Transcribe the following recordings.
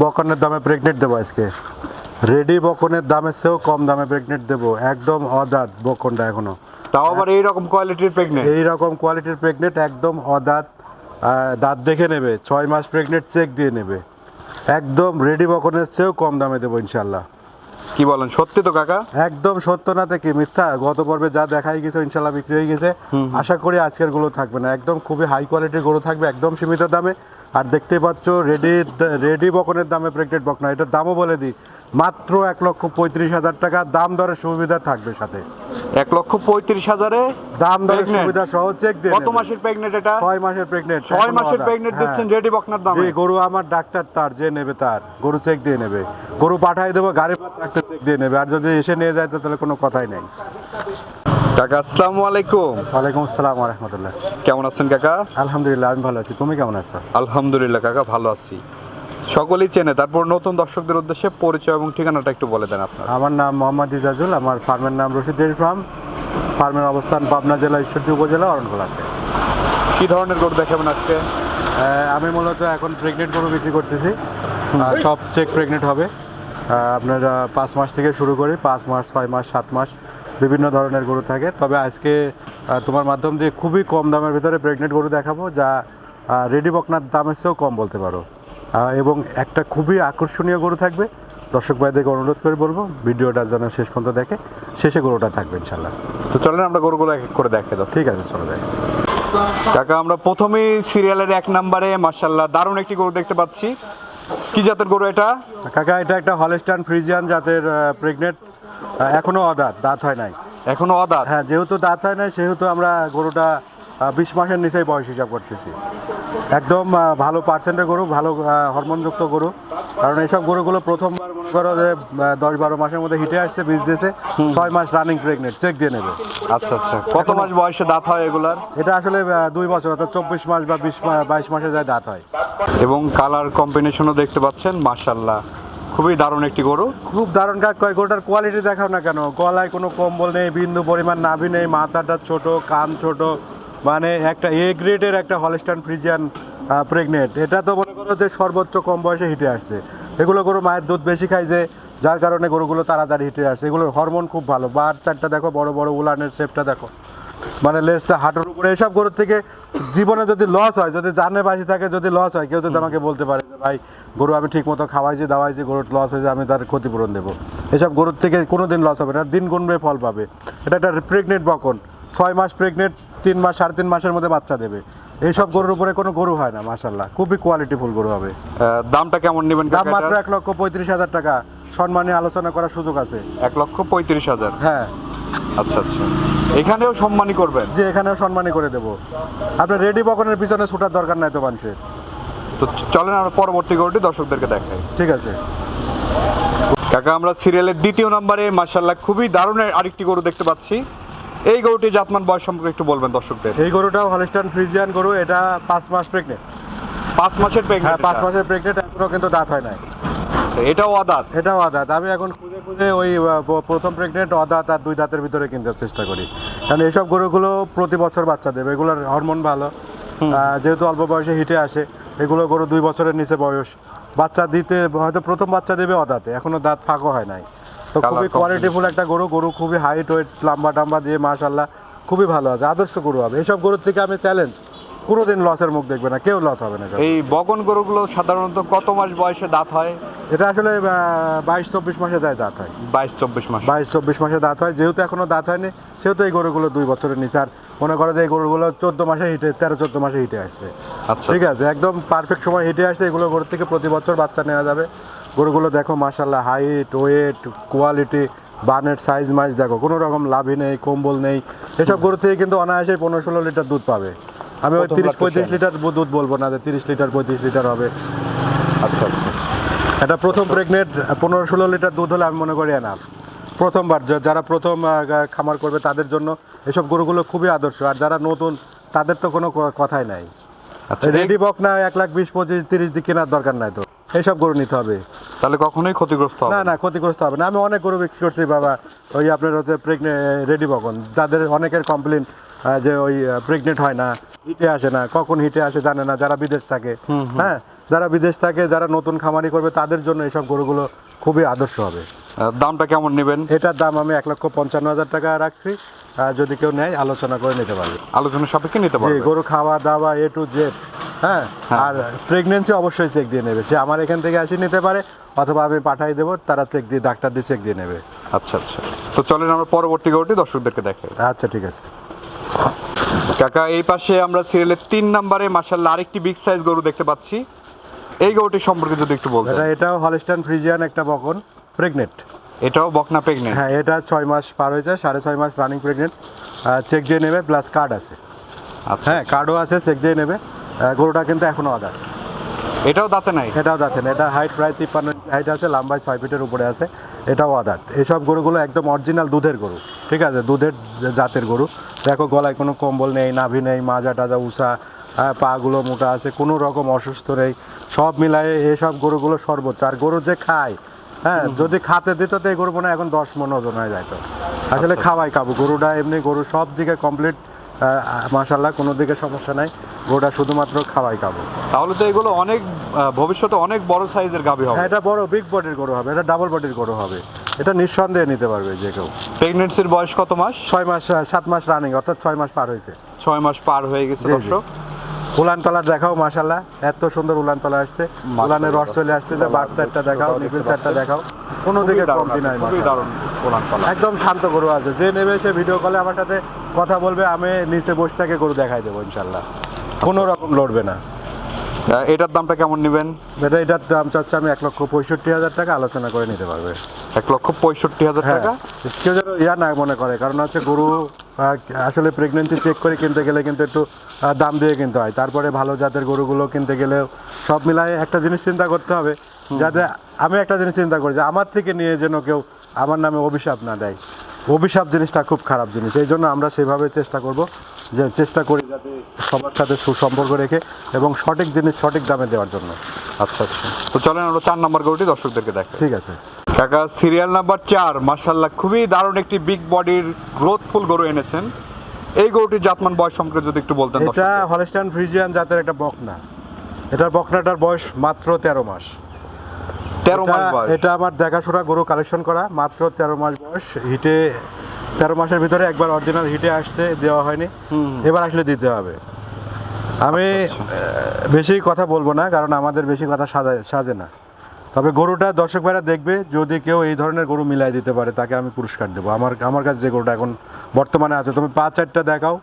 বকনের দামে প্রেগনেন্ট দেবো আজকে। রেডি বকনের দামের চেয়েও কম দামে প্রেগনেন্ট দেবো। একদম অদাত বকনটা এখনও। তাও আবার এইরকম কোয়ালিটির প্রেগনেন্ট এই রকম কোয়ালিটির প্রেগনেন্ট একদম অদাত দাঁত দেখে নেবে ছয় মাস প্রেগনেন্ট চেক দিয়ে নেবে। একদম রেডি বকনের চেয়েও কম দামে দেবো ইনশাল্লাহ কি বলেন সত্যি তো কাকা? একদম সত্য না থেকে মিথ্যা। গত পর্বে যা দেখাই গেছে ইনশাল্লাহ বিক্রি হয়ে গেছে। আশা করি আজকেরগুলো থাকবে না। একদম খুবই হাই কোয়ালিটির গরু থাকবে একদম সীমিত দামে। আর দেখতেই পাচ্ছ রেডি রেডি বকনের দামে প্রেগনেন্ট বকনা। এটার দামও বলে দিই। মাত্র এক লক্ষ পঁয়ত্রিশ হাজার টাকা দাম দরের সুবিধা থাকবে সাথে। এক লক্ষ পঁয়ত্রিশ হাজারে দাম দরের সুবিধা সহ চেক দিয়ে কত মাসের প্রেগনেন্ট এটা? ছয় মাসের প্রেগনেন্ট ছয় মাসের প্রেগনেন্ট দিচ্ছেন রেডি বকনার দামে? যে গরু আমার ডাক্তার তার যে নেবে তার। গরু চেক দিয়ে নেবে। গরু পাঠাই দেবো গাড়ি ডাক্তার চেক দিয়ে নেবে। আর যদি এসে নিয়ে যায় তাহলে কোনো কথাই নেই। কাকা আসসালামু আলাইকুম। ওয়ালাইকুম আসসালাম রহমতুল্লাহ। কেমন আছেন কাকা? আলহামদুলিল্লাহ আমি ভালো আছি। তুমি কেমন আছো? আলহামদুলিল্লাহ কাকা ভালো আছি। সকলেই চেনে। তারপর নতুন দর্শকদের উদ্দেশ্যে পরিচয় এবং ঠিকানাটা একটু বলে দেন আপনার। আমার নাম মোহাম্মদ ইজাজুল আমার ফার্মের নাম রশিদ ডেয়ারি ফার্ম ফার্মের অবস্থান পাবনা জেলা ঈশ্বরদী উপজেলা অরণখোলাতে। কি ধরনের গরু দেখাবেন আজকে? আমি মূলত এখন প্রেগনেন্ট গরু বিক্রি করতেছি। সব চেক প্রেগনেন্ট হবে। আপনার পাঁচ মাস থেকে শুরু করি। পাঁচ মাস ছয় মাস সাত মাস বিভিন্ন ধরনের গরু থাকে। তবে আজকে তোমার মাধ্যম দিয়ে খুবই কম দামের ভিতরে প্রেগনেন্ট গরু দেখাবো যা রেডি বকনার দামের চেয়েও কম বলতে পারো। এবং একটা খুবই আকর্ষণীয় গরু থাকবে। দর্শক ভাইদেরকে অনুরোধ করে বলব ভিডিওটা যেন শেষ পর্যন্ত দেখে শেষে গরুটা থাকবে ইনশাল্লাহ তো চলেন আমরা গরুগুলো এক এক করে দেখে দাও ঠিক আছে চলো যাই কাকা আমরা প্রথমেই সিরিয়ালের এক নম্বরে মার্শাল্লাহ দারুণ একটি গরু দেখতে পাচ্ছি। কি জাতের গরু এটা? কাকা এটা একটা হলেস্টান ফ্রিজিয়ান জাতের প্রেগনেন্ট এখনও অদাঁত দাঁত হয় নাই। এখনও অদাত? হ্যাঁ যেহেতু দাঁত হয় নাই সেহেতু আমরা গরুটা বিশ মাসের নিচেই বয়স হিসাব করতেছি। একদম ভালো পার্সেন্টের গরু ভালো হরমোনযুক্ত গরু। কারণ এইসব গরুগুলো প্রথমবার মনে করো যে দশ বারো মাসের মধ্যে হিটে আসছে বীজ দিয়েছে। ছয় মাস রানিং প্রেগনেন্ট চেক দিয়ে নেবে। আচ্ছা আচ্ছা। কত মাস বয়সে দাঁত হয় এগুলার? এটা আসলে দুই বছর অর্থাৎ চব্বিশ মাস বা বিশ বাইশ মাসে যায় দাঁত হয়। এবং কালার কম্বিনেশনও দেখতে পাচ্ছেন মার্শাল্লাহ খুবই দারুণ একটি গরু। খুব দারুণ কাজ কয় গরুটার কোয়ালিটি দেখাও না কেন? গলায় কোনো কম্বল নেই বিন্দু পরিমাণ নাভি নেই মাথাটা ছোট কান ছোট মানে একটা এ গ্রেডের একটা হলস্টান ফ্রিজিয়ান প্রেগনেন্ট এটা তো মনে করো যে সর্বোচ্চ কম বয়সে হিটে আসছে। এগুলো গরু মায়ের দুধ বেশি খায় যে, যার কারণে গরুগুলো তাড়াতাড়ি হিটে আসছে এগুলোর হরমোন খুব ভালো। বার চারটা দেখো, বড় বড় উলানের শেপটা দেখো। মানে লেজটা হাঁটুর উপরে, এসব গরুর থেকে জীবনে যদি লস হয়, যদি জানে বাঁচি থাকে, যদি লস হয়, কেউ যদি আমাকে বলতে পারে যে, ভাই, গরু আমি ঠিক মতো খাওয়াইছি, দাওয়াইছি, গরুর লস হয়েছে, আমি তার ক্ষতিপূরণ দেবো। এসব গরুর থেকে কোনো দিন লস হবে না দিন গুনবে ফল পাবে। এটা একটা প্রেগনেন্ট বকন। ছয় মাস প্রেগনেন্ট তিন মাস সাড়ে তিন মাসের মধ্যে বাচ্চা দেবে। এইসব গরুর উপরে কোনো গরু হয় না মাসাল্লাহ খুবই কোয়ালিটিফুল গরু হবে। দামটা কেমন নেবেন দাম মাত্র এক লক্ষ পঁয়ত্রিশ হাজার টাকা। সম্মানে আলোচনা করার সুযোগ আছে। এক লক্ষ পঁয়ত্রিশ হাজার? হ্যাঁ। আচ্ছা আচ্ছা। এখানেও সম্মানই করবেন? যে এখানেও সম্মানী করে দেবো। আপনার রেডি বকনের পিছনে ছুটার দরকার নাই তো মানুষের। তো চলেন আমরা পরবর্তী গরুটি দর্শকদেরকে দেখাই। ঠিক আছে। কাকা আমরা সিরিয়ালের দ্বিতীয় নম্বরে মার্শাল্লাহ খুবই দারুণ আরেকটি গরু দেখতে পাচ্ছি। এই গরুটি জাতমান বয়স সম্পর্কে একটু বলবেন দর্শকদের। এই গরুটাও হলিস্টান ফ্রিজিয়ান গরু এটা পাঁচ মাস প্রেগনেন্ট পাঁচ মাসের হ্যাঁ প্রেগনেন্ট পাঁচ মাসের প্রেগনেন্ট এখনও কিন্তু দাঁত হয় নাই। এটাও আদাত এটাও আদাত আমি এখন খুঁজে খুঁজে ওই প্রথম প্রেগনেন্ট অদাত আর দুই দাঁতের ভিতরে কিনতে চেষ্টা করি। কারণ এইসব গরুগুলো প্রতি বছর বাচ্চা দেবে এগুলোর হরমোন ভালো। যেহেতু অল্প বয়সে হিটে আসে এগুলো গরু দুই বছরের নিচে বয়স। বাচ্চা দিতে হয়তো প্রথম বাচ্চা দেবে অদাতে এখনও দাঁত ফাঁকও হয় নাই। তো খুবই কোয়ালিটিফুল একটা গরু। গরু খুবই হাইট ওয়েট লাম্বা টাম্বা দিয়ে মাশাল্লাহ খুবই ভালো আছে। আদর্শ গরু হবে। এইসব গরুর থেকে আমি চ্যালেঞ্জ কোনোদিন লসের মুখ দেখবে না। কেউ লস হবে না এই বগন গরুগুলো সাধারণত কত মাস বয়সে দাঁত হয়? এটা আসলে বাইশ চব্বিশ মাসে যায় দাঁত হয়। বাইশ চব্বিশ মাস। বাইশ চব্বিশ মাসে দাঁত হয়। যেহেতু এখনও দাঁত হয়নি সেহেতু এই গরুগুলো দুই বছরের নিচে। আর মনে করে যে এই গরুগুলো চোদ্দ মাসে হিটে তেরো চোদ্দ মাসে হিটে আসছে। আচ্ছা ঠিক আছে? একদম পারফেক্ট সময় হিটে আসছে। এগুলো গরুর থেকে প্রতি বছর বাচ্চা নেওয়া যাবে। গরুগুলো দেখো মার্শাল্লাহ হাইট ওয়েট কোয়ালিটি বানের সাইজ মাইজ দেখো কোনো রকম লাভই নেই কম্বল নেই। এসব গরু থেকে কিন্তু অনায়াসে পনেরো ষোলো লিটার দুধ পাবে। আমি ওই তিরিশ পঁয়ত্রিশ লিটার দুধ বলব না যে তিরিশ লিটার পঁয়ত্রিশ লিটার হবে। আচ্ছা আচ্ছা আচ্ছা। এটা প্রথম প্রেগনেন্ট পনেরো ষোলো লিটার দুধ হলে আমি মনে করি এনাফ প্রথমবার যারা প্রথম খামার করবে তাদের জন্য এসব গরুগুলো খুবই আদর্শ। আর যারা নতুন তাদের তো কোনো কথাই নাই। আচ্ছা রেডি বক না এক লাখ বিশ পঁচিশ তিরিশ দিক কেনার দরকার নাই তো। এইসব গরু নিতে হবে। তাহলে কখনোই ক্ষতিগ্রস্ত হবে না না। ক্ষতিগ্রস্ত হবে না। আমি অনেক গরু বিক্রি করছি বাবা। ওই আপনার হচ্ছে প্রেগনেন্ট রেডি বকন। যাদের অনেকের কমপ্লেন যে ওই প্রেগনেন্ট হয় না হিটে আসে না কখন হিটে আসে জানে না যারা বিদেশ থাকে। হ্যাঁ যারা বিদেশ থাকে যারা নতুন খামারি করবে তাদের জন্য এইসব গরুগুলো খুবই আদর্শ হবে। দামটা কেমন নেবেন? এটার দাম আমি এক লক্ষ পঞ্চান্ন হাজার টাকা রাখছি। যদি কেউ নেয় আলোচনা করে নিতে পারবে। আলোচনা সাপেক্ষে নিতে যে পারবেন গরু খাওয়া দাওয়া এ টু জেড হ্যাঁ হ্যাঁ। আর প্রেগনেন্সি অবশ্যই চেক দিয়ে নেবে। সে আমার এখান থেকে আসি নিতে পারে অথবা আমি পাঠাই দেবো তারা চেক দিয়ে ডাক্তার দিয়ে চেক দিয়ে নেবে। আচ্ছা আচ্ছা। তো চলেন আমরা পরবর্তী গরুটি দর্শকদেরকে দেখাই। আচ্ছা ঠিক আছে। কাকা এই পাশে আমরা সিরিয়ালের তিন নম্বরে মাসাল্লাহ আরেকটি বিগ সাইজ গরু দেখতে পাচ্ছি। এই গরুটি সম্পর্কে যদি একটু বলতেন। এটা এটাও হলিস্টান ফ্রিজিয়ান একটা বকন প্রেগনেন্ট এটাও বকনা প্রেগনেন্ট হ্যাঁ এটা ছয় মাস পার হয়েছে সাড়ে ছয় মাস রানিং প্রেগনেন্ট চেক দিয়ে নেবে প্লাস কার্ড আছে। আচ্ছা। হ্যাঁ কার্ডও আছে চেক দিয়ে নেবে। গরুটা কিন্তু এখনও আদার এটাও দাঁতে নাই? এটাও দাঁতেন এটা হাইট প্রায় তিপ্পান্ন হাইট আছে লম্বায় ছয় ফিটের উপরে আছে। এটাও আদাত এইসব গরুগুলো একদম অরিজিনাল দুধের গরু। ঠিক আছে? দুধের জাতের গরু। দেখো গলায় কোনো কম্বল নেই নাভি নেই মাজা টাজা উষা পাগুলো মোটা আছে কোনো রকম অসুস্থ নেই। সব মিলায়ে এইসব গরুগুলো সর্বোচ্চ। আর গরু যে খায় হ্যাঁ যদি খাতে দিত তো এই গরু মনে এখন দশ মন ওজন হয়ে যেত আসলে খাওয়াই খাব। গরুটা এমনি গরু সব দিকে কমপ্লিট মাসাল্লাহ কোনো দিকে সমস্যা নাই। গোটা শুধুমাত্র খাওয়াই খাব। তাহলে তো এগুলো অনেক ভবিষ্যতে অনেক বড় সাইজের গাভী হবে। হ্যাঁ এটা বড় বিগ বডির গরু হবে। এটা ডাবল বডির গরু হবে। এটা নিঃসন্দেহে নিতে পারবে যে কেউ। প্রেগনেন্সির বয়স কত মাস? ছয় মাস সাত মাস রানিং অর্থাৎ ছয় মাস পার হয়েছে। ছয় মাস পার হয়ে গেছে। দর্শক। উলান তলার দেখাও মাশাল্লাহ এত সুন্দর উলান তলা আসছে উলানের রস চলে আসছে যে বাট চারটা দেখাও নিপিল চারটা দেখাও। কোনো দিকে কমতি নাই একদম শান্ত গরু আছে। যে নেবে সে ভিডিও কলে আমার সাথে কথা বলবে আমি নিচে বসে থেকে গরু দেখাই দেবো ইনশাল্লাহ। কোনো রকম লড়বে না। এটার দামটা কেমন নেবেন? এটা এটার দাম চাচ্ছে আমি এক লক্ষ পঁয়ষট্টি হাজার টাকা আলোচনা করে নিতে পারবে। এক লক্ষ পঁয়ষট্টি হাজার হ্যাঁ টাকা? কেউ যেন ইয়া না মনে করে কারণ হচ্ছে গরু আসলে প্রেগনেন্সি চেক করে কিনতে গেলে কিন্তু একটু দাম দিয়ে কিনতে হয়। তারপরে ভালো জাতের গরুগুলো কিনতে গেলে সব মিলায় একটা জিনিস চিন্তা করতে হবে যাতে আমি একটা জিনিস চিন্তা করি যে আমার থেকে নিয়ে যেন কেউ আমার নামে অভিশাপ না দেয়। অভিশাপ জিনিসটা খুব খারাপ জিনিস। এই জন্য আমরা সেভাবে চেষ্টা করব যে চেষ্টা করি যাতে সবার সাথে সুসম্পর্ক রেখে এবং সঠিক জিনিস সঠিক দামে দেওয়ার জন্য। আচ্ছা আচ্ছা। তো চলেন আমরা চার নম্বর গরুটি দর্শকদেরকে দেখ ঠিক আছে। কাকা সিরিয়াল নাম্বার চার মার্শাল্লাহ খুবই দারুণ একটি বিগ বডির গ্রোথফুল গরু এনেছেন। এই গরুটির জাতমান বয়স সম্পর্কে যদি একটু বলতেন এটা। হলস্টাইন ফ্রিজিয়ান জাতের একটা বকনা। এটার বকনাটার বয়স মাত্র তেরো মাস। তেরো মাস বয়স। এটা আমার দেখাশোনা গরু কালেকশন করা মাত্র তেরো মাস বয়স। হিটে তেরো মাসের ভিতরে একবার অরিজিনাল হিটে আসছে দেওয়া হয়নি। এবার আসলে দিতে হবে। আমি আচ্ছা, বেশি কথা বলব না কারণ আমাদের বেশি কথা সাজে সাজে না। তবে গরুটা দর্শক ভাইরা দেখবে যদি কেউ এই ধরনের গরু মিলাই দিতে পারে তাকে আমি পুরস্কার দেবো। আমার আমার কাছে যে গরুটা এখন বর্তমানে আছে তুমি পাঁচ চারটা দেখাও।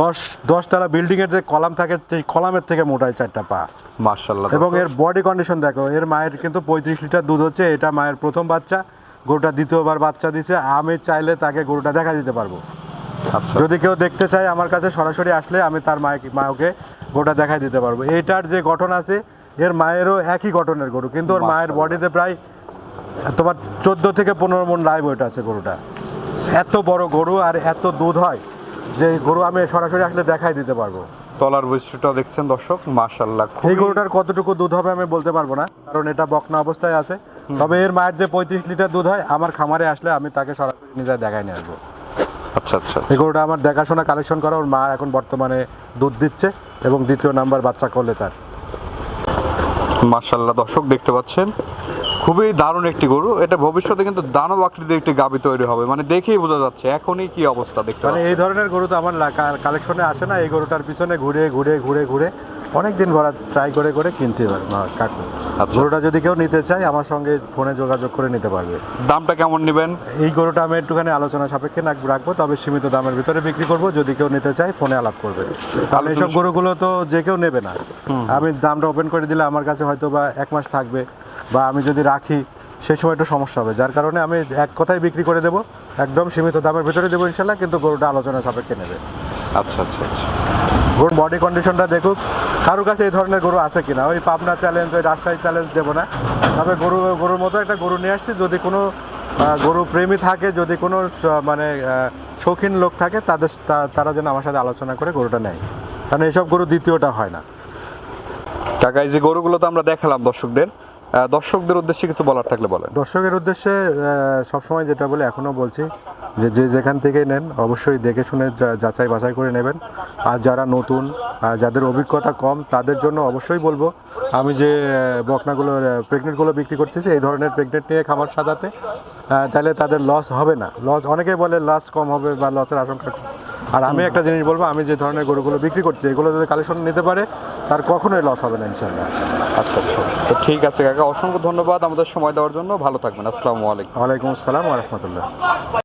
দশ দশতলা বিল্ডিংয়ের যে কলাম থাকে সেই কলামের থেকে মোটাই চারটা পা। মার্শাল্লাহ এবং এর বডি কন্ডিশন দেখো এর মায়ের কিন্তু পঁয়ত্রিশ লিটার দুধ হচ্ছে এটা মায়ের প্রথম বাচ্চা গরুটা দ্বিতীয়বার বাচ্চা দিছে আমি চাইলে তাকে গরুটা দেখা দিতে পারব। আচ্ছা। যদি কেউ দেখতে চায় আমার কাছে সরাসরি আসলে আমি তার মাকে মাকে গরুটা দেখাই দিতে পারব। এটার যে গঠন আছে এর মায়েরও একই গঠনের গরু কিন্তু ওর মায়ের বডিতে প্রায় তোমার চোদ্দ থেকে পনেরো মন লাইভ ওয়েট আছে গরুটা। এত বড় গরু আর এত দুধ হয় যে গরু আমি সরাসরি আসলে দেখাই দিতে পারব। তলার বৈশিষ্ট্যটা দেখছেন দর্শক মার্শাল্লাহ এই গরুটার কতটুকু দুধ হবে আমি বলতে পারব না কারণ এটা বকনা অবস্থায় আছে। তবে এর মায়ের যে পঁয়ত্রিশ লিটার দুধ হয় আমার খামারে আসলে আমি তাকে সরাসরি নিজে দেখাই নিয়ে আসব। আচ্ছা আচ্ছা। এই গরুটা আমার দেখাশোনা কালেকশন করা ওর মা এখন বর্তমানে দুধ দিচ্ছে এবং দ্বিতীয় নাম্বার বাচ্চা করলে তার। মার্শাল্লাহ দর্শক দেখতে পাচ্ছেন খুবই দারুণ একটি গরু। এটা ভবিষ্যতে কিন্তু দানব আকৃতির একটি গাবি তৈরি হবে। মানে দেখেই বোঝা যাচ্ছে এখনই কি অবস্থা দেখতে মানে এই ধরনের গরু তো আমার কালেকশনে আসে না। এই গরুটার পিছনে ঘুরে ঘুরে ঘুরে ঘুরে অনেক দিন ভরা ট্রাই করে করে কিনছি এবার কাকু আচ্ছা। গরুটা যদি কেউ নিতে চায় আমার সঙ্গে ফোনে যোগাযোগ করে নিতে পারবে। দামটা কেমন নেবেন? এই গরুটা আমি একটুখানি আলোচনা সাপেক্ষে রাখ- রাখব তবে সীমিত দামের ভিতরে বিক্রি করব। যদি কেউ নিতে চায় ফোনে আলাপ করবে। কারণ এইসব গরুগুলো তো যে কেউ নেবে না। আমি দামটা ওপেন করে দিলে আমার কাছে হয়তো বা এক মাস থাকবে। বা আমি যদি রাখি সেই সময় একটু সমস্যা হবে। যার কারণে আমি এক কথায় বিক্রি করে দেবো একদম সীমিত দামের ভিতরে দেবো ইনশাল্লাহ কিন্তু গরুটা আলোচনা সাপেক্ষে নেবে। আচ্ছা আচ্ছা আচ্ছা। গরুর বডি কন্ডিশনটা দেখুক কারোর কাছে এই ধরনের গরু আছে কিনা? ওই পাবনা চ্যালেঞ্জ ওই রাজশাহী চ্যালেঞ্জ দেবো না। তবে গরু গরুর মতো একটা গরু নিয়ে আসছি যদি কোনো গরু প্রেমী থাকে যদি কোনো মানে শৌখিন লোক থাকে তাদের তারা যেন আমার সাথে আলোচনা করে গরুটা নেয়। কারণ এইসব গরু দ্বিতীয়টা হয় না। কাকা এই যে গরুগুলো তো আমরা দেখালাম দর্শকদের দর্শকদের উদ্দেশ্যে কিছু বলার থাকলে বলেন। দর্শকের উদ্দেশ্যে সবসময় যেটা বলে এখনও বলছি যে যে যেখান থেকেই নেন, অবশ্যই দেখে শুনে যাচাই বাছাই করে নেবেন। আর যারা নতুন যাদের অভিজ্ঞতা কম, তাদের জন্য অবশ্যই বলব, আমি যে বকনাগুলো প্রেগনেন্টগুলো বিক্রি করতেছি, এই ধরনের প্রেগনেন্ট নিয়ে খামার সাজাতে তাহলে তাদের লস হবে না। লস অনেকেই বলে লস কম হবে বা লসের আশঙ্কা কম। আর আমি একটা জিনিস বলব, আমি যে ধরনের গরুগুলো বিক্রি করছি, এগুলো যদি কালেকশন নিতে পারে, তার কখনোই লস হবে না ইনশাল্লাহ আচ্ছা আচ্ছা। তো ঠিক আছে কাকা, অসংখ্য ধন্যবাদ আমাদের সময় দেওয়ার জন্য। ভালো থাকবেন। আসসালামু আলাইকুম। ওয়ালাইকুম আসসালাম রহমতুল্লাহ।